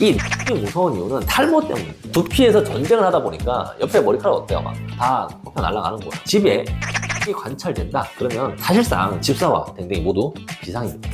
이 X이 무서운 이유는 탈모 때문에 두피에서 전쟁을 하다 보니까 옆에 머리카락 어때요? 막다 뽑혀 날아가는 거야. 집에 X이 관찰된다. 그러면 사실상 집사와 댕댕이 모두 비상입니다.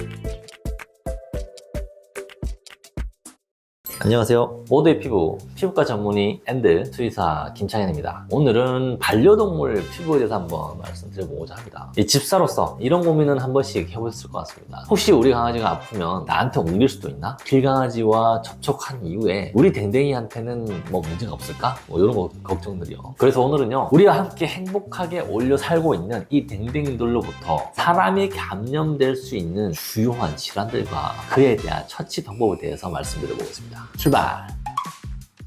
안녕하세요. 모두의 피부, 피부과 전문의 앤드 수의사 김창현입니다. 오늘은 반려동물 피부에 대해서 한번 말씀드려보고자 합니다. 이 집사로서 이런 고민은 한 번씩 해보셨을 것 같습니다. 혹시 우리 강아지가 아프면 나한테 옮길 수도 있나? 길강아지와 접촉한 이후에 우리 댕댕이한테는 뭐 문제가 없을까? 뭐 이런 거 걱정들이요. 그래서 오늘은요, 우리와 함께 행복하게 올려 살고 있는 이 댕댕이들로부터 사람이 감염될 수 있는 주요한 질환들과 그에 대한 처치 방법에 대해서 말씀드려보겠습니다. 출발!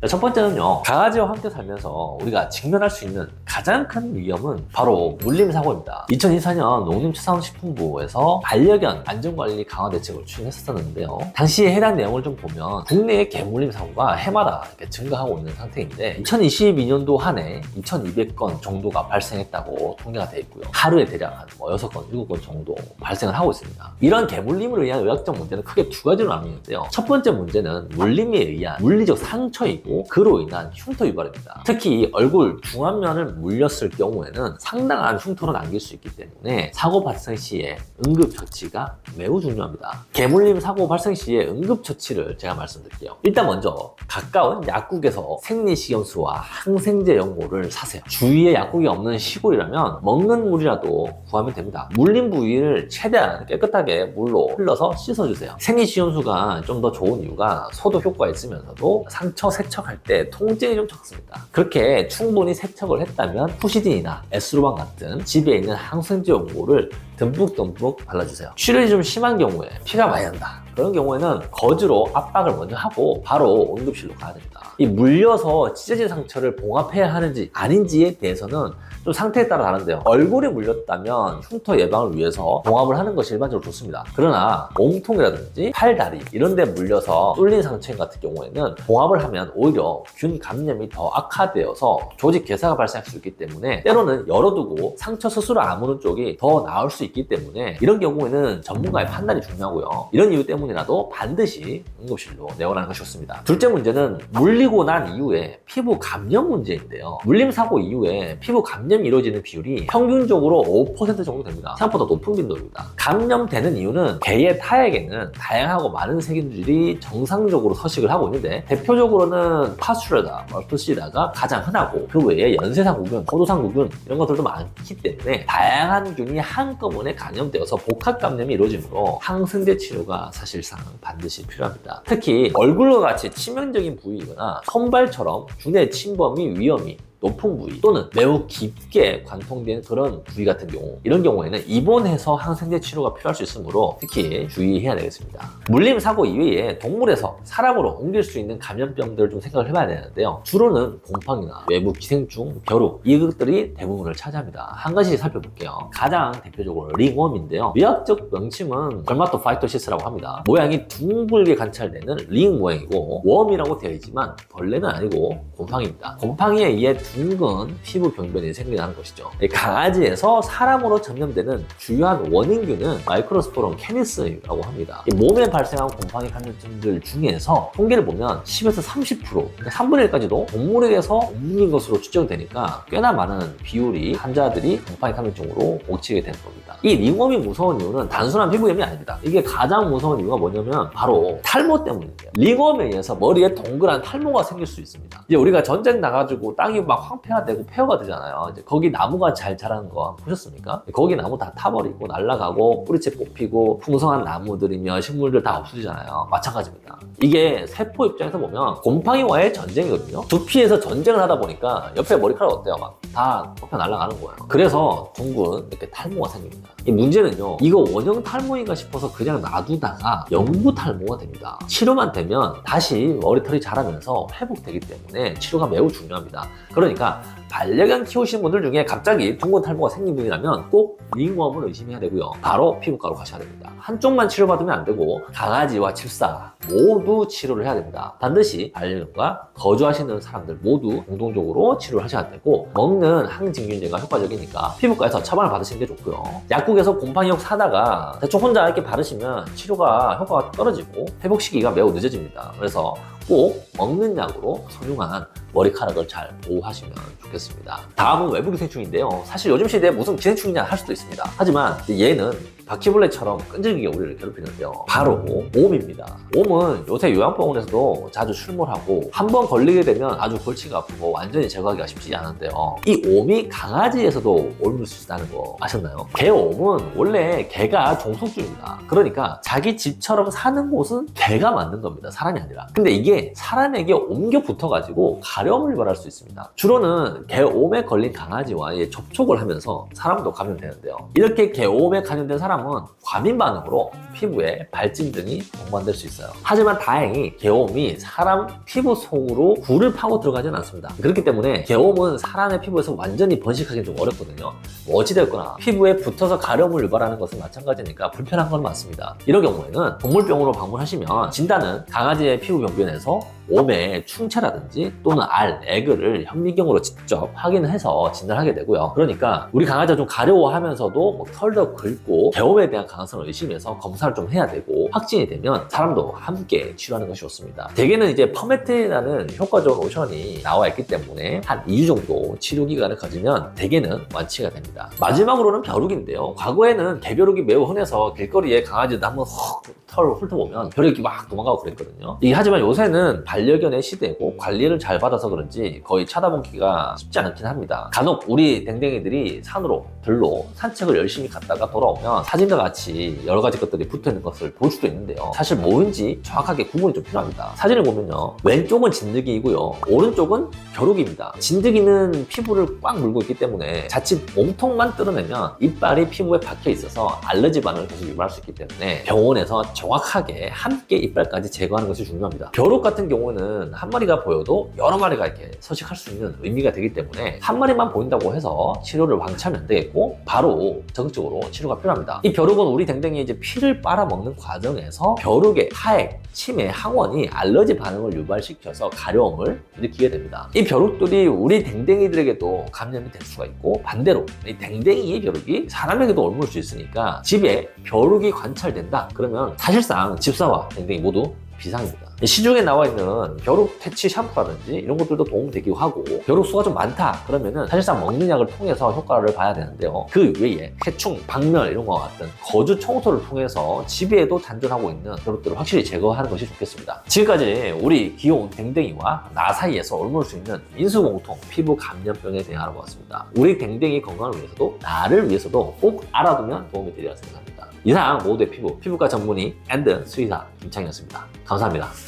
자, 첫 번째는요, 강아지와 함께 살면서 우리가 직면할 수 있는 가장 큰 위험은 바로 물림사고입니다. 2024년 농림축산식품부에서 반려견 안전관리 강화 대책을 추진했었는데요. 당시에 해당 내용을 좀 보면 국내의 개물림 사고가 해마다 증가하고 있는 상태인데 2022년도 한 해 2,200건 정도가 발생했다고 통계가 되어 있고요. 하루에 대략 한 뭐 6건, 7건 정도 발생을 하고 있습니다. 이런 개물림으로 의한 의학적 문제는 크게 두 가지로 나뉘는데요. 첫 번째 문제는 물림에 의한 물리적 상처이고 그로 인한 흉터 유발입니다. 특히 얼굴 중안면을 물렸을 경우에는 상당한 흉터를 남길 수 있기 때문에 사고 발생 시에 응급처치가 매우 중요합니다. 개물림 사고 발생 시에 응급처치를 제가 말씀드릴게요. 일단 먼저 가까운 약국에서 생리식염수와 항생제 연고를 사세요. 주위에 약국이 없는 시골이라면 먹는 물이라도 구하면 됩니다. 물린 부위를 최대한 깨끗하게 물로 흘러서 씻어주세요. 생리식염수가 좀 더 좋은 이유가 소독 효과가 있으면서도 상처 세척할 때 통증이 좀 적습니다. 그렇게 충분히 세척을 했다면 푸시딘이나 에스로반 같은 집에 있는 항생제 연고를 듬뿍듬뿍 발라주세요. 출혈이 좀 심한 경우에 피가 많이 난다. 그런 경우에는 거즈로 압박을 먼저 하고 바로 응급실로 가야 됩니다. 이 물려서 찢어진 상처를 봉합해야 하는지 아닌지에 대해서는 좀 상태에 따라 다른데요. 얼굴에 물렸다면 흉터 예방을 위해서 봉합을 하는 것이 일반적으로 좋습니다. 그러나 몸통이라든지 팔, 다리 이런 데 물려서 뚫린 상처 같은 경우에는 봉합을 하면 오히려 균 감염이 더 악화되어서 조직 괴사가 발생할 수 있기 때문에 때로는 열어두고 상처 스스로 아무는 쪽이 더 나을 수 있기 때문에 이런 경우에는 전문가의 판단이 중요하고요. 이런 이유 때문이라도 반드시 응급실로 내원하는 것이 좋습니다. 둘째 문제는 물리 고 난 이후에 피부 감염 문제인데요. 물림 사고 이후에 피부 감염이 이루어지는 비율이 평균적으로 5% 정도 됩니다. 생각보다 높은 빈도입니다. 감염되는 이유는 개의 타액에는 다양하고 많은 세균들이 정상적으로 서식을 하고 있는데 대표적으로는 파스츄레다, 멀프시다가 가장 흔하고 그 외에 연쇄상구균, 포도상구균 이런 것들도 많기 때문에 다양한 균이 한꺼번에 감염되어서 복합 감염이 이루어지므로 항생제 치료가 사실상 반드시 필요합니다. 특히 얼굴과 같이 치명적인 부위이거나 손발처럼 균의 침범이 위험이 높은 부위 또는 매우 깊게 관통된 그런 부위 같은 경우 이런 경우에는 입원해서 항생제 치료가 필요할 수 있으므로 특히 주의해야 되겠습니다. 물림 사고 이외에 동물에서 사람으로 옮길 수 있는 감염병들을 좀 생각을 해봐야 되는데요. 주로는 곰팡이나 외부 기생충, 벼룩 이것들이 대부분을 차지합니다. 한 가지 살펴볼게요. 가장 대표적으로 링웜인데요. 의학적 명칭은 벌마토파이토시스라고 합니다. 모양이 둥글게 관찰되는 링 모양이고 웜이라고 되어 있지만 벌레는 아니고 곰팡이입니다. 곰팡이에 의해 둥근 피부 병변이 생겨나는 것이죠. 이 강아지에서 사람으로 전염되는 주요한 원인균은 마이크로스포론 캐니스라고 합니다. 이 몸에 발생한 곰팡이 감염증들 중에서 통계를 보면 10에서 30% 그러니까 3분의 1까지도 동물에게서 옮긴 것으로 추정되니까 꽤나 많은 비율이 환자들이 곰팡이 감염증으로 옮치게 되는 겁니다. 이 링웜이 무서운 이유는 단순한 피부염이 아닙니다. 이게 가장 무서운 이유가 뭐냐면 바로 탈모 때문인데요. 링웜에 의해서 머리에 동그란 탈모가 생길 수 있습니다. 이제 우리가 전쟁 나가지고 땅이 막 황폐화 되고 폐허가 되잖아요. 이제 거기 나무가 잘 자라는 거 보셨습니까? 거기 나무 다 타버리고 날아가고 뿌리채 뽑히고 풍성한 나무들이며 식물들 다 없어지잖아요. 마찬가지입니다. 이게 세포 입장에서 보면 곰팡이와의 전쟁이거든요. 두피에서 전쟁을 하다 보니까 옆에 머리카락 어때요? 막 다 뽑혀 날아가는 거예요. 그래서 둥근 이렇게 탈모가 생깁니다. 이 문제는요. 이거 원형 탈모인가 싶어서 그냥 놔두다가 영구 탈모가 됩니다. 치료만 되면 다시 머리털이 자라면서 회복되기 때문에 치료가 매우 중요합니다. 그 러니까 반려견 키우시는 분들 중에 갑자기 둥근 탈모가 생긴 분이라면 꼭 링웜을 의심해야 되고요. 바로 피부과로 가셔야 됩니다. 한쪽만 치료받으면 안 되고 강아지와 집사 모두 치료를 해야 됩니다. 반드시 반려견과 거주하시는 사람들 모두 공동적으로 치료를 하셔야 되고 먹는 항진균제가 효과적이니까 피부과에서 처방을 받으시는 게 좋고요. 약국에서 곰팡이약 사다가 대충 혼자 이렇게 바르시면 치료가 효과가 떨어지고 회복 시기가 매우 늦어집니다. 그래서 꼭 먹는 약으로 소중한 머리카락을 잘 보호하시면 좋겠습니다. 다음은 외부 기생충인데요. 사실 요즘 시대에 무슨 기생충이냐 할 수도 있습니다. 하지만 얘는 바퀴벌레처럼 끈질기게 우리를 괴롭히는데요. 바로 옴입니다. 옴은 요새 요양병원에서도 자주 출몰하고 한 번 걸리게 되면 아주 골치가 아프고 완전히 제거하기가 쉽지 않은데요. 이 옴이 강아지에서도 옮을 수 있다는 거 아셨나요? 개옴은 원래 개가 종속주입니다. 그러니까 자기 집처럼 사는 곳은 개가 만든 겁니다. 사람이 아니라. 근데 이게 사람에게 옮겨 붙어가지고 가려움을 유발할 수 있습니다. 주로는 개옴에 걸린 강아지와의 접촉을 하면서 사람도 감염되는데요. 이렇게 개옴에 감염된 사람 은 과민 반응으로 피부에 발진 등이 동반될 수 있어요. 하지만 다행히 개옴이 사람 피부 속으로 굴을 파고 들어가진 않습니다. 그렇기 때문에 개옴은 사람의 피부에서 완전히 번식하기 좀 어렵거든요. 뭐 어찌됐거나 피부에 붙어서 가려움을 유발하는 것은 마찬가지니까 불편한 건 맞습니다. 이런 경우에는 동물병원으로 방문하시면 진단은 강아지의 피부 병변에서 옴의 충체라든지 또는 알, 에그를 현미경으로 직접 확인해서 진단하게 되고요. 그러니까 우리 강아지가 좀 가려워하면서도 뭐 털도 긁고 개옴에 대한 가능성을 의심해서 검사를 좀 해야 되고 확진이 되면 사람도 함께 치료하는 것이 좋습니다. 대개는 이제 퍼메트라는 효과적인 로션이 나와 있기 때문에 한 2주 정도 치료 기간을 가지면 대개는 완치가 됩니다. 마지막으로는 벼룩인데요. 과거에는 개벼룩이 매우 흔해서 길거리에 강아지들 한번 훅 털 훑어보면 벼룩이 막 도망가고 그랬거든요. 이 하지만 요새는 반려견의 시대고 관리를 잘 받아서 그런지 거의 찾아보기가 쉽지 않긴 합니다. 간혹 우리 댕댕이들이 산으로 들로 산책을 열심히 갔다가 돌아오면 사진과 같이 여러 가지 것들이 붙어 있는 것을 볼 수도 있는데요. 사실 뭐인지 정확하게 구분이 좀 필요합니다. 사진을 보면요. 왼쪽은 진드기이고요. 오른쪽은 벼룩입니다. 진드기는 피부를 꽉 물고 있기 때문에 자칫 몸통만 뜯어내면 이빨이 피부에 박혀 있어서 알러지 반응을 계속 유발할 수 있기 때문에 병원에서 정확하게 함께 이빨까지 제거하는 것이 중요합니다. 벼룩 같은 경우는 한 마리가 보여도 여러 마리가 이렇게 서식할 수 있는 의미가 되기 때문에 한 마리만 보인다고 해서 치료를 방치하면 안 되겠고 바로 적극적으로 치료가 필요합니다. 이 벼룩은 우리 댕댕이 이제 피를 빨아먹는 과정에서 벼룩의 하액, 치매, 항원이 알러지 반응을 유발시켜서 가려움을 일으키게 됩니다. 이 벼룩들이 우리 댕댕이들에게도 감염이 될 수가 있고 반대로 이 댕댕이의 벼룩이 사람에게도 옮을 수 있으니까 집에 벼룩이 관찰된다 그러면 사실상 집사와 댕댕이 모두 비상입니다. 시중에 나와 있는 벼룩 퇴치 샴푸라든지 이런 것들도 도움되기도 하고 벼룩 수가 좀 많다 그러면은 사실상 먹는 약을 통해서 효과를 봐야 되는데요. 그 외에 해충, 박멸 이런 것 같은 거주 청소를 통해서 집에도 잔존하고 있는 벼룩들을 확실히 제거하는 것이 좋겠습니다. 지금까지 우리 귀여운 댕댕이와 나 사이에서 옮을 수 있는 인수공통 피부 감염병에 대해 알아보았습니다. 우리 댕댕이 건강을 위해서도 나를 위해서도 꼭 알아두면 도움이 되리라 생각합니다. 이상 모두의 피부, 피부과 전문의 앤드 수의사 김창이었습니다. 감사합니다.